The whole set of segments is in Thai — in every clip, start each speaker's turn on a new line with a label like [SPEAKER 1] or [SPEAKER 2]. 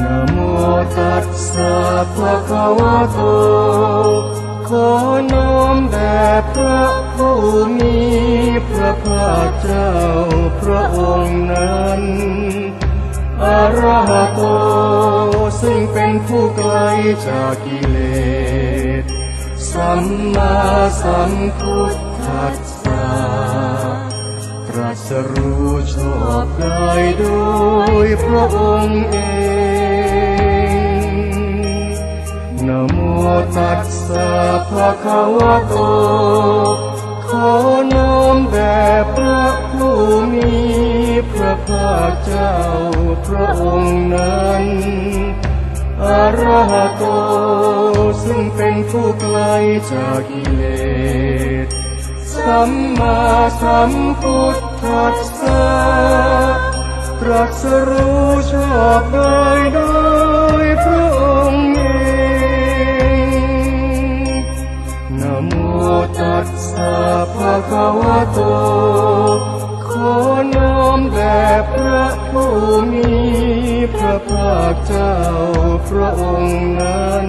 [SPEAKER 1] นะโมตัสสะภะคะวะโต ขอน้อมแด่พระผู้มีพระภาคเจ้าพระองค์นั้นอะรหโตซึ่งเป็นผู้ไกลจากกิเลส สัมมาสัมพุทธัสสะตรัสรู้ชอบได้โดยพระองค์เอง นะโมตัสสะภะคะวะโต ขอน้อมแด่พระผู้มีพระภาคเจ้าพระองค์นั้นอระหโต ซึ่งเป็นผู้ไกลจากกิเลส สัมมาสัมพุทธัสสะตรัสรู้ชอบได้โดยพระองค์ ตัสสะภะคะวะโต ขอน้อมแด่พระผู้มีพระภาคเจ้าพระองค์นั้น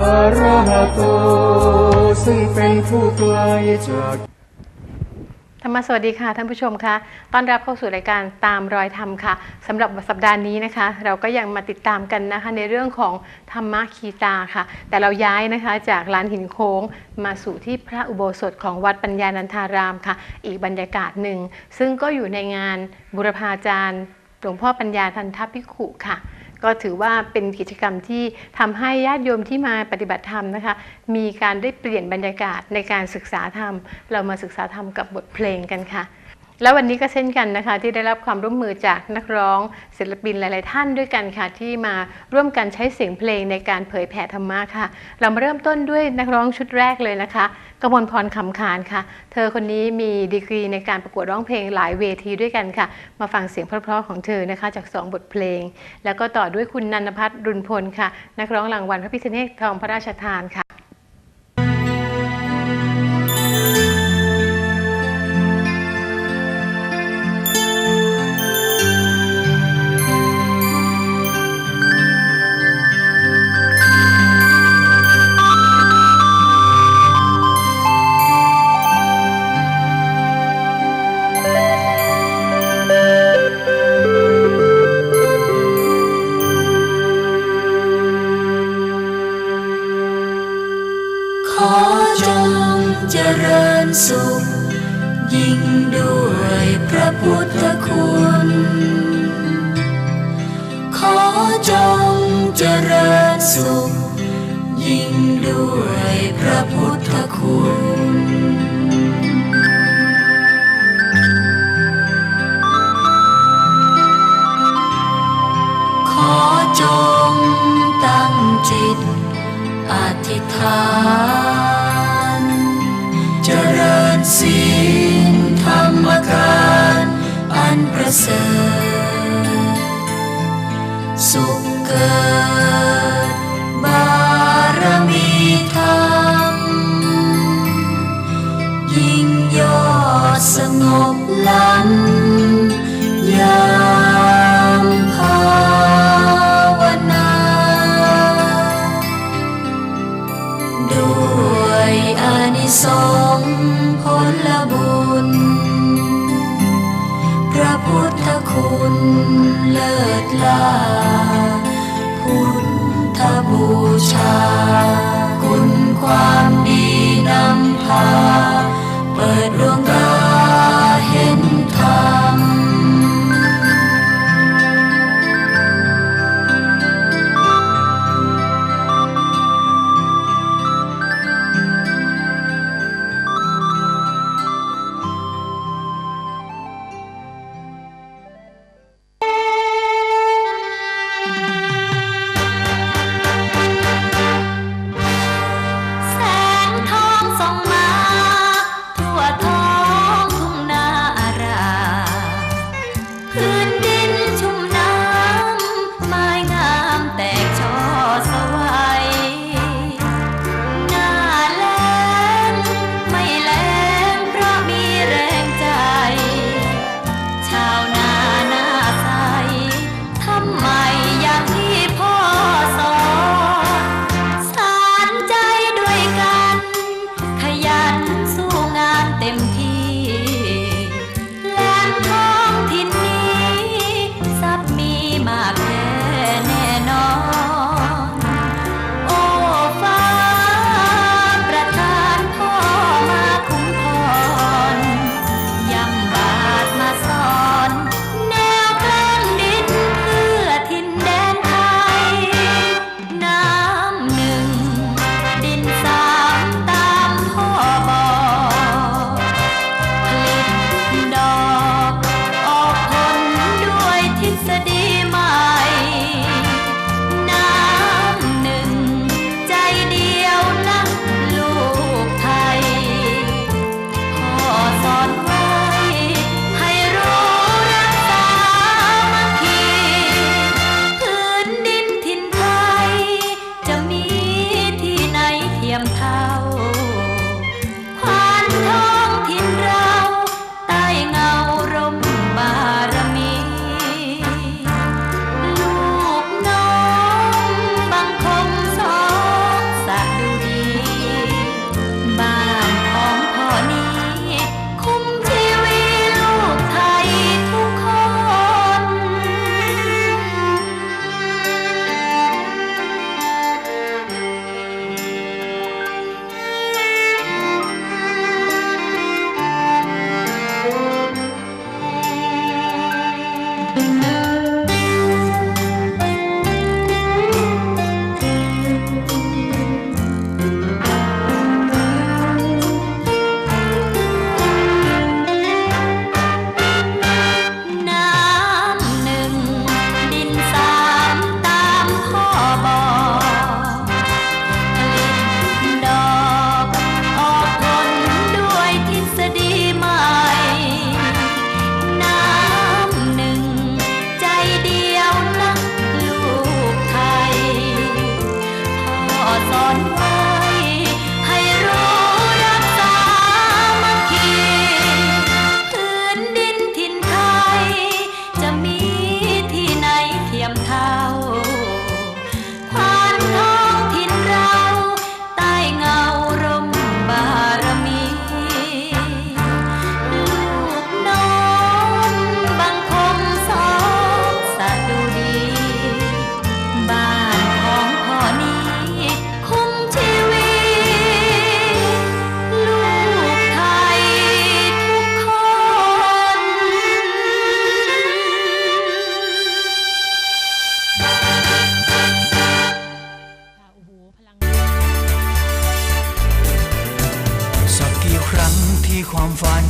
[SPEAKER 1] อรหะโต ซึ่งเป็นผู้ไกลจาก
[SPEAKER 2] รรมสวัสดีค่ะท่านผู้ชมคะต้อนรับเข้าสู่รายการตามรอยธรรมค่ะสำหรับสัปดาห์นี้นะคะ เราก็ยังมาติดตามกันนะคะในเรื่องของธรรมะคีตาค่ะ แต่เราย้ายนะคะจากลานหินโค้งมาสู่ที่พระอุโบสถของวัดปัญญานันทารามค่ะ อีกบรรยากาศหนึ่งซึ่งก็อยู่ในงานบุรพาจารย์หลวงพ่อปัญญาทันทพิขุค่ะ ก็ถือว่าเป็นกิจกรรมที่ทำให้ญาติโยมที่มาปฏิบัติธรรมนะคะ มีการได้เปลี่ยนบรรยากาศในการศึกษาธรรม เรามาศึกษาธรรมกับบทเพลงกันค่ะ แล้ววันนี้ก็เช่นกันนะคะ ที่ได้รับความร่วมมือจากนักร้องศิลปินหลาย ๆ ท่านด้วยกันค่ะ ที่มาร่วมกันใช้เสียงเพลงในการเผยแผ่ธรรมะค่ะ เรามาเริ่มต้นด้วยนักร้องชุดแรกเลยนะคะกมลพรคำคานค่ะ เธอคนนี้มีดีกรีในการประกวดร้องเพลงหลายเวทีด้วยกันค่ะ มาฟังเสียงเพราะ ๆ ของเธอนะคะ จาก 2 บทเพลง แล้วก็ต่อด้วยคุณนันพัฒน์รุนพลค่ะ นักร้องรางวัลพระพิฆเนศทองพระราชทานค่ะ
[SPEAKER 3] ครั้งที่ความฝัน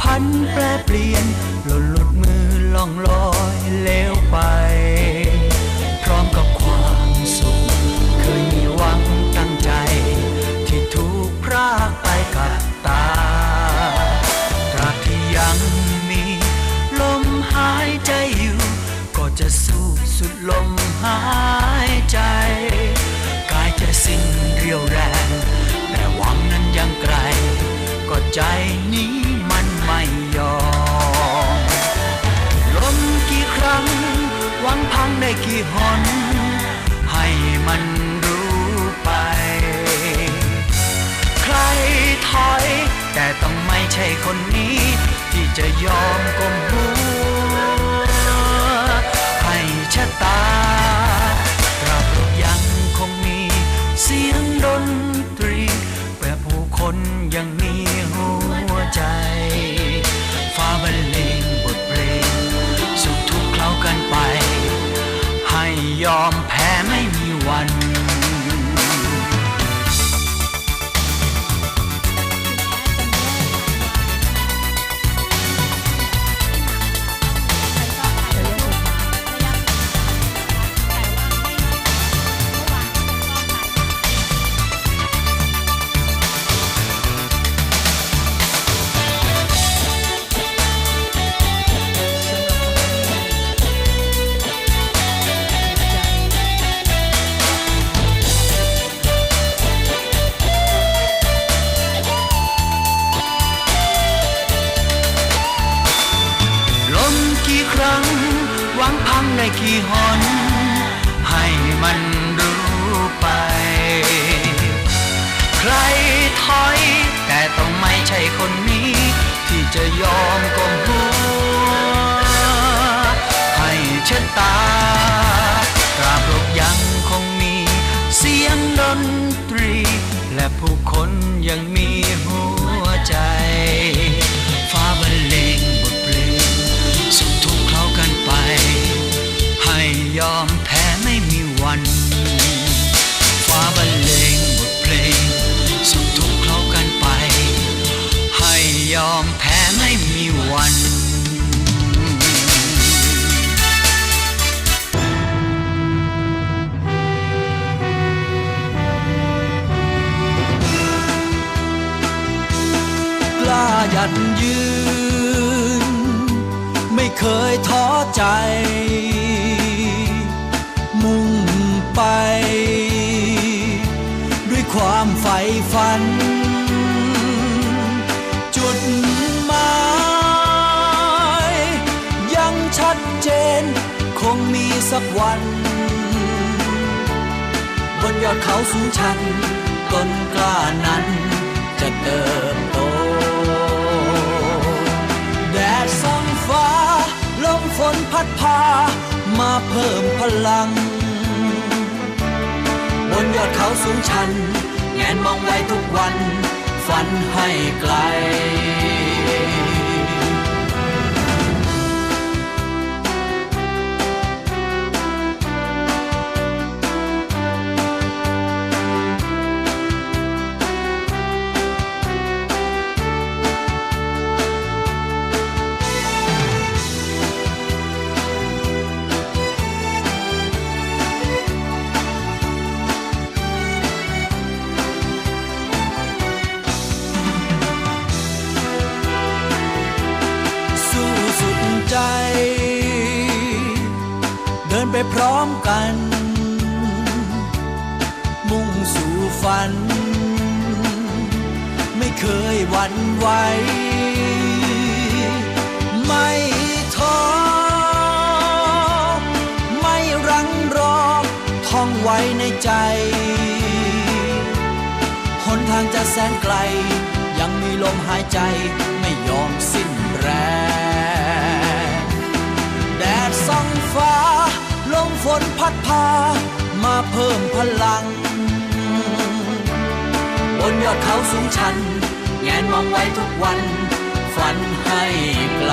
[SPEAKER 3] พันแปรเปลี่ยนหล่นหลุดมือล่องลอยเลวไป พร้อมกับความสุข เคยมีหวังตั้งใจ ที่ถูกพรากไปกับตาตราบที่ยังมีลมหายใจอยู่ ก็จะสู้สุดลมหายใจ กายจะสิ้นเรียวแรง ใจนี้มันไม่ยอมลมกี่ครั้งหวังพังได้กี่หน ให้มันรู้ไป ใครถอย แต่ต้องไม่ใช่คนนี้ ที่จะยอมก้มหัว พัง ยั
[SPEAKER 4] ดยืน ไม่เคยท้อใจ มุ่งไป ด้วยความใฝ่ฝัน จุดหมายยังชัดเจน คงมีสักวัน บนยอดเขาสูงชันต้นกล้านั้นจะเติบโตแด ฝนพัดพา มาเพิ่มพลัง บนยอดเขาสูงชัน แงนมองไว้ทุกวัน ฝันให้ไกล ใจ หนทางจะแสนไกล ยังมีลมหายใจไม่ยอมสิ้นแรง แดดส่องฟ้า ลมฝนพัดพา มาเพิ่มพลัง บนยอดเขาสูงชัน แงนมองไว้ทุกวัน ฝันให้ไกล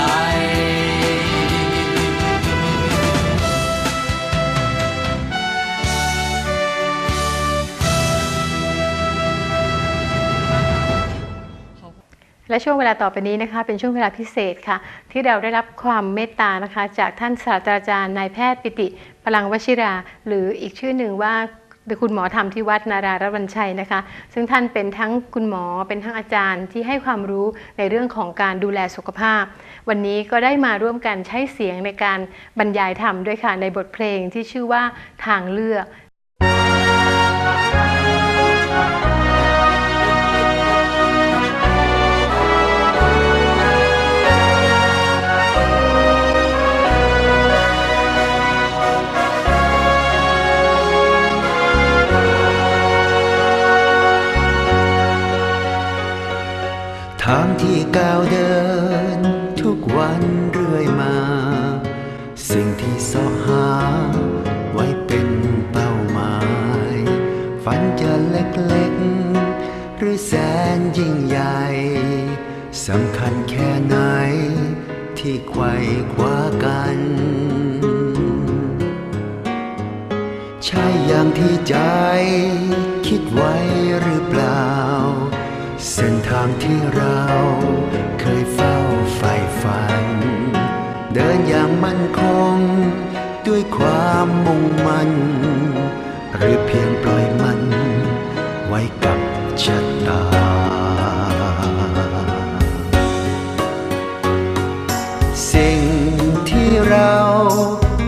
[SPEAKER 2] และช่วงเวลาต่อไปนี้นะคะ เป็นช่วงเวลาพิเศษค่ะ ที่เราได้รับความเมตตานะคะ จากท่านศาสตราจารย์นายแพทย์ปิติพลังวชิรา หรืออีกชื่อหนึ่งว่าคุณหมอทำที่วัดนารารัตนวันชัยนะคะ ซึ่งท่านเป็นทั้งคุณหมอเป็นทั้งอาจารย์ที่ให้ความรู้ในเรื่องของการดูแลสุขภาพ วันนี้ก็ได้มาร่วมกันใช้เสียงในการบรรยายธรรมด้วยค่ะในบทเพลงที่ชื่อว่าทางเลือก
[SPEAKER 5] ทางที่ก้าวเดิน ทุกวันเรื่อยมา สิ่งที่เสาะหา ไว้เป็นเป้าหมาย ฝันจะเล็กๆ หรือแสนยิ่งใหญ่สำคัญแค่ไหน ที่ไขว่คว้ากัน ใช่อย่างที่ใจ คิดไว้หรือเปล่าางที่เราเคยเฝ้าใฝ่ฝัน เดินอย่างมั่นคง ด้วยความมุ่งมั่น หรือเพียงปล่อยมัน ไว้กับชะตา สิ่งที่เรา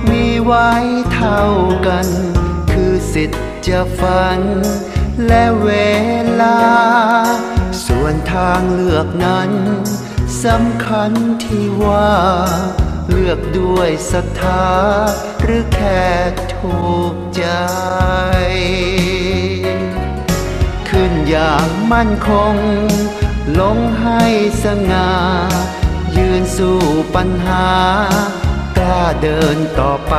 [SPEAKER 5] มีไว้เท่ากัน คือสิทธิ์จะฝัน และเวลา วนทางเลือกนั้นสำคัญที่ว่า เลือกด้วยศรัทธาหรือแค่ถูกใจ ขึ้นอย่างมั่นคง ลงให้สง่า ยืนสู้ปัญหากล้าเดินต่อไป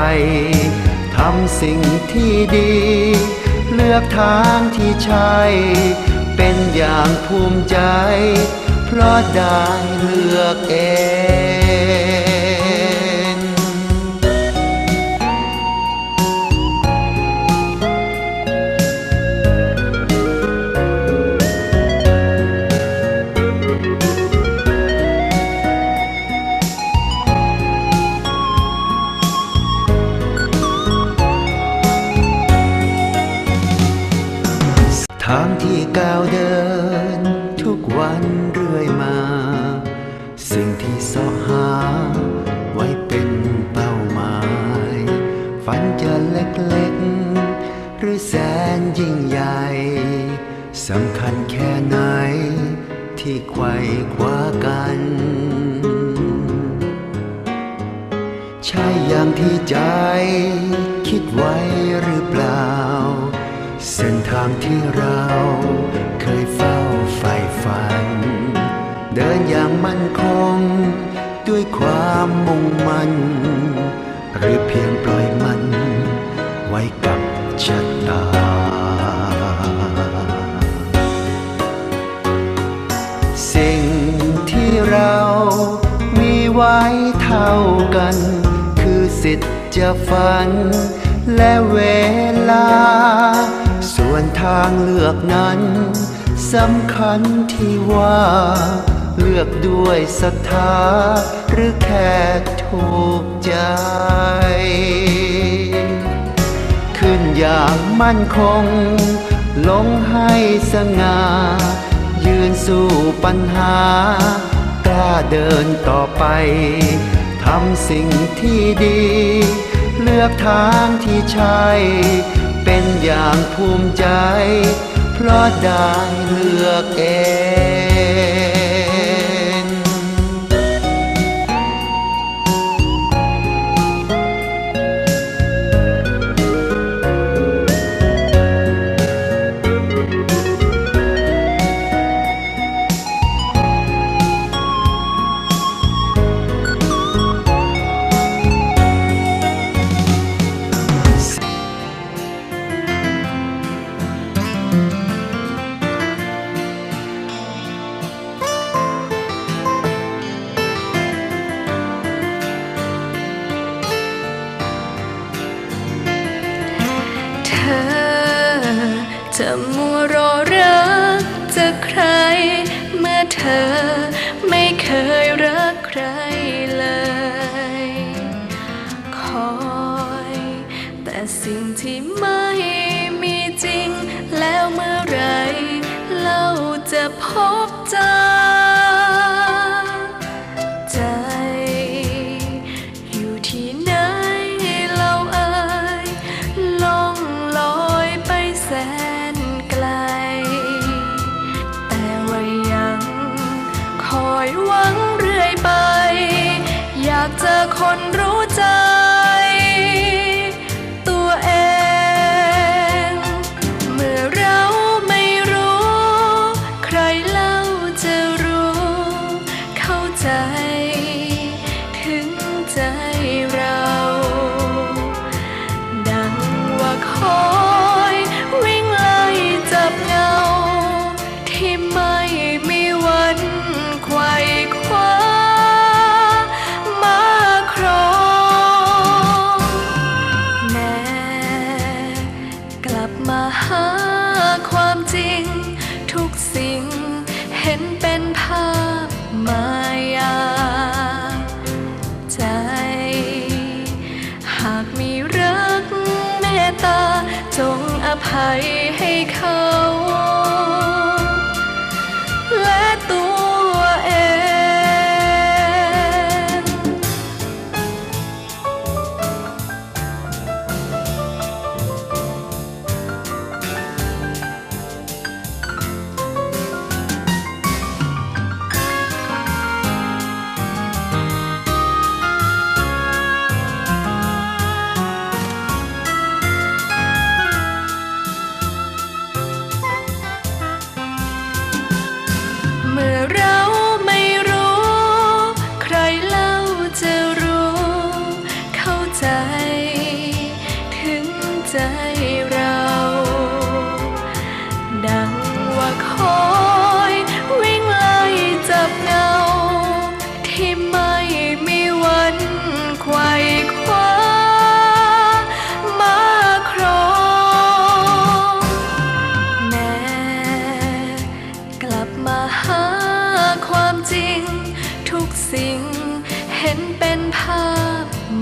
[SPEAKER 5] ทำสิ่งที่ดี เลือกทางที่ใช่ อย่างภูมิใจ เพราะได้เลือกเอง ไขว่ากัน ใช่อย่างที่ใจคิดไว้หรือเปล่า เส้นทางที่เราเคยเฝ้าใฝ่ฝัน เดินอย่างมั่นคงด้วยความมุ่งมั่น หรือเพียงปล่อยมัน ไว้กับชะตา ท่ากัน คือสิทธิ์จะฝัน และเวลา ส่วนทางเลือกนั้นสำคัญที่ว่า เลือกด้วยศรัทธา หรือแค่ถูกใจ ขึ้นอย่างมั่นคง ลงให้สง่า ยืนสู้ปัญหากล้าเดินต่อไปำสิ่งที่ดี เลือกทางที่ใช่ เป็นอย่างภูมิใจ เพราะได้เลือกเอง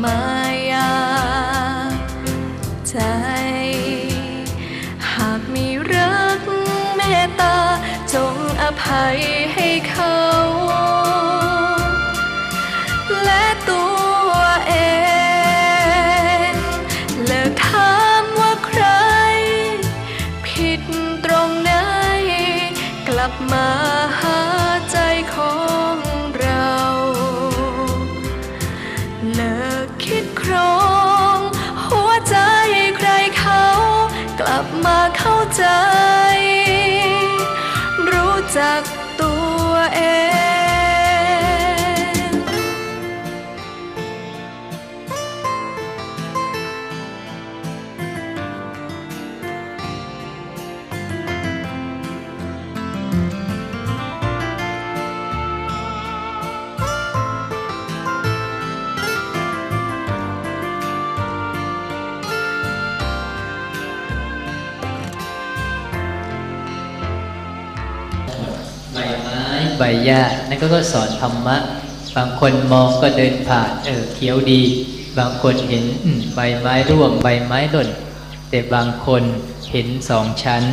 [SPEAKER 6] พ บห
[SPEAKER 7] ญ้านั่นก็ก็สอนธรรมะ บางคนมองก็เดินผ่านเออเขียวดี บางคนเห็นใบไม้ร่วงใบไม้หล่น แต่บางคนเห็นสองชั้น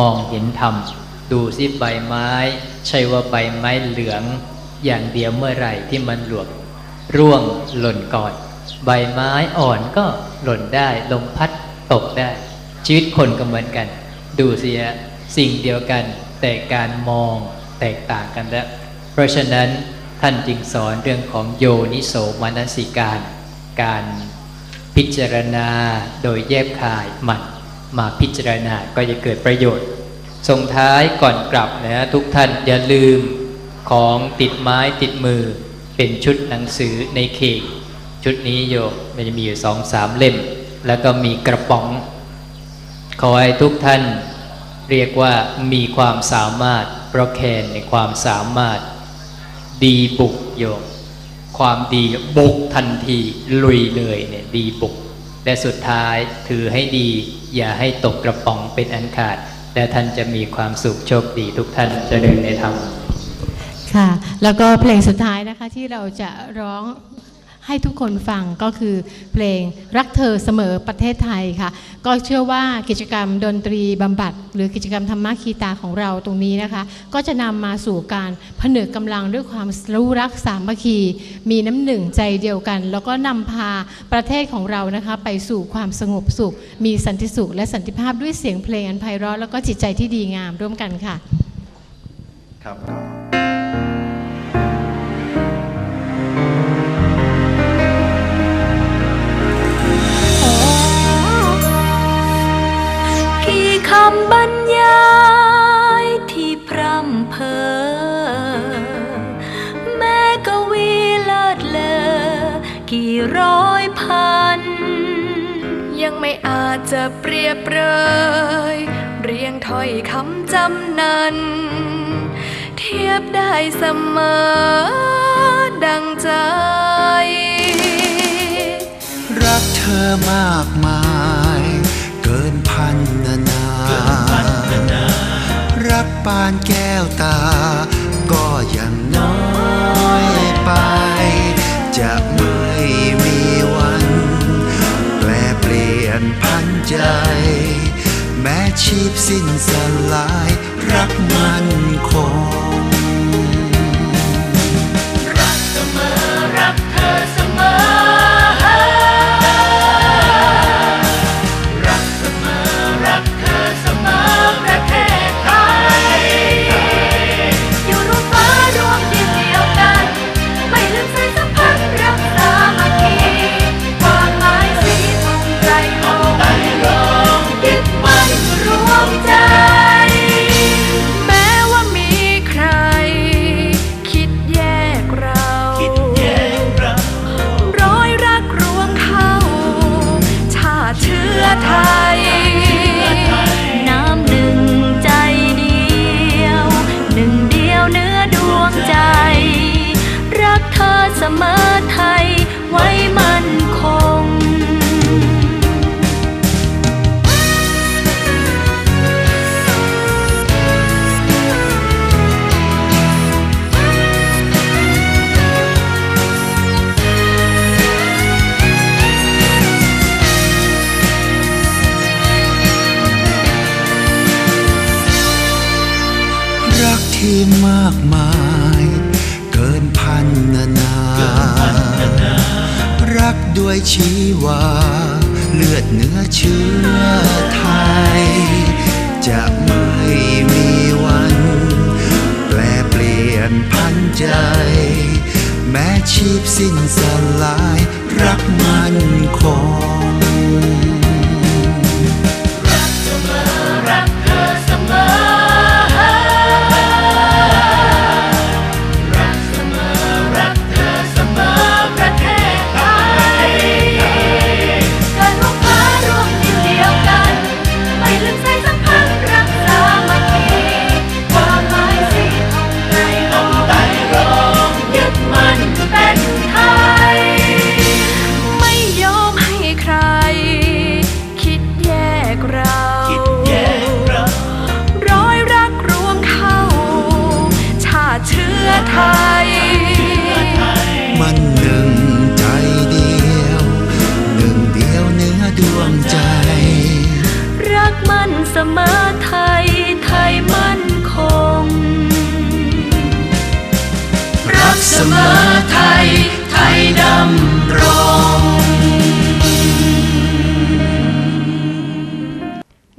[SPEAKER 7] มองเห็นธรรม ดูสิใบไม้ ใช่ว่าใบไม้เหลือง อย่างเดียวเมื่อไหร่ที่มันหลวงร่วงหล่นก่อน ใบไม้อ่อนก็หล่นได้ลมพัดตกได้ ชีวิตคนก็เหมือนกัน ดูเสิฮะสิ่งเดียวกันแต่การมอง แตกต่างกันแล้วเพราะฉะนั้นท่านจึงสอนเรื่องของโยนิโสมนสิการ การพิจารณาโดยแยบคายมันมาพิจารณาก็จะเกิดประโยชน์ส่งท้ายก่อนกลับนะทุกท่านอย่าลืมของติดไม้ติดมือเป็นชุดหนังสือในเขกชุดนี้โยมมันจะมีอยู่สองสามเล่ม แล้วก็มีกระป๋องขอให้ทุกท่านเรียกว่ามีความสามารถ พราะแคนในความสามารถดีบุกโยมความดีบุกทันทีลุยเลยเนี่ยดีบุก และสุดท้ายถือให้ดี อย่าให้ตกกระป๋องเป็นอันขาด และท่านจะมีความสุขโชคดีทุกท่านเจะเดินในธรรม
[SPEAKER 2] ค่ะ แล้วก็เพลงสุดท้ายนะคะที่เราจะร้อง ให้ทุกคนฟังก็คือเพลงรักเธอเสมอประเทศไทยค่ะ ก็เชื่อว่ากิจกรรมดนตรีบำบัด หรือกิจกรรมธรรมะคีตาของเราตรงนี้นะคะ ก็จะนำมาสู่การผนึกกำลังด้วยความรู้รักสามัคคี มีน้ำหนึ่งใจเดียวกัน แล้วก็นำพาประเทศของเรานะคะไปสู่ความสงบสุข มีสันติสุข และสันติภาพด้วยเสียงเพลงอันไพเราะแล้วก็จิตใจที่ดีงามร่วมกันค่ะ
[SPEAKER 1] ครับำ
[SPEAKER 3] บรรยายที่พร่ำเพอแม้กวีเลิศเลอกี่ร้อยพัน ยังไม่อาจจะเปรียบเปรยเรียงถ้อยคำจำนันเทียบได้เสมอดังใจ
[SPEAKER 5] รักเธอมากมาย ปานแก้วตา ก็ยังน้อยไป จะไม่มีวัน แปลเปลี่ยนพันใจ แม้ชีพสิ้นสลาย รักมันคง
[SPEAKER 3] อไทย จะ
[SPEAKER 5] ไม่มีวัน แปลเปลี่ยนพันใจ แม้ชีพสิ้นสลาย รักมันคง
[SPEAKER 3] มันหนึ่
[SPEAKER 5] งใจเดียว หนึ่งเดียวเนื้อดวงใจ
[SPEAKER 3] รักมันเสมอไทย ไทยมั่นคง รักเสมอไทย ไทยดำรง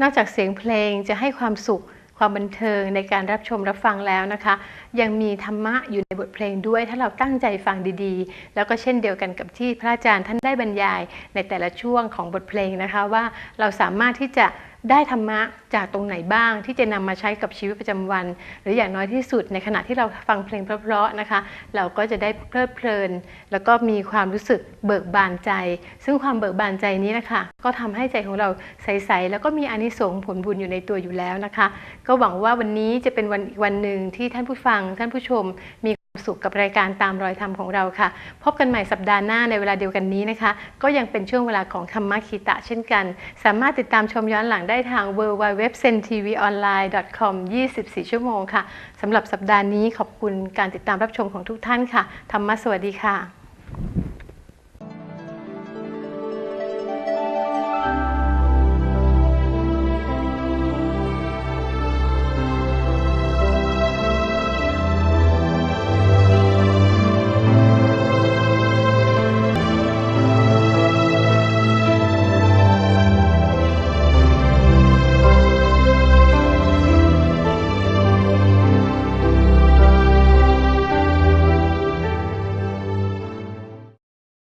[SPEAKER 2] นอกจากเสียงเพลงจะให้ความสุข ความบันเทิงในการรับชมรับฟังแล้วนะคะ ยังมีธรรมะอยู่ในบทเพลงด้วย ถ้าเราตั้งใจฟังดีๆ แล้วก็เช่นเดียวกันกับที่พระอาจารย์ท่านได้บรรยายในแต่ละช่วงของบทเพลงนะคะว่าเราสามารถที่จะ ได้ธรรมะจากตรงไหนบ้าง ที่จะนำมาใช้กับชีวิตประจำวัน หรืออย่างน้อยที่สุดในขณะที่เราฟังเพลงเพราะๆนะคะ เราก็จะได้เพลิดเพลิน แล้วก็มีความรู้สึกเบิกบานใจ ซึ่งความเบิกบานใจนี้นะคะก็ทำให้ใจของเราใสๆแล้วก็มีอานิสงส์ผลบุญอยู่ในตัวอยู่แล้วนะคะ ก็หวังว่าวันนี้จะเป็นวันอีกวันหนึ่งที่ท่านผู้ฟังท่านผู้ชมมี สุขกับรายการตามรอยธรรมของเราค่ะ พบกันใหม่สัปดาห์หน้าในเวลาเดียวกันนี้นะคะ ก็ยังเป็นช่วงเวลาของธรรมะคีตะเช่นกัน สามารถติดตามชมย้อนหลังได้ทาง w w w s e n t v o n l i n e c o m 24 ชั่วโมงค่ะสำหรับสัปดาห์นี้ขอบคุณการติดตามรับชมของทุกท่านค่ะธรรมะสวัสดีค่ะ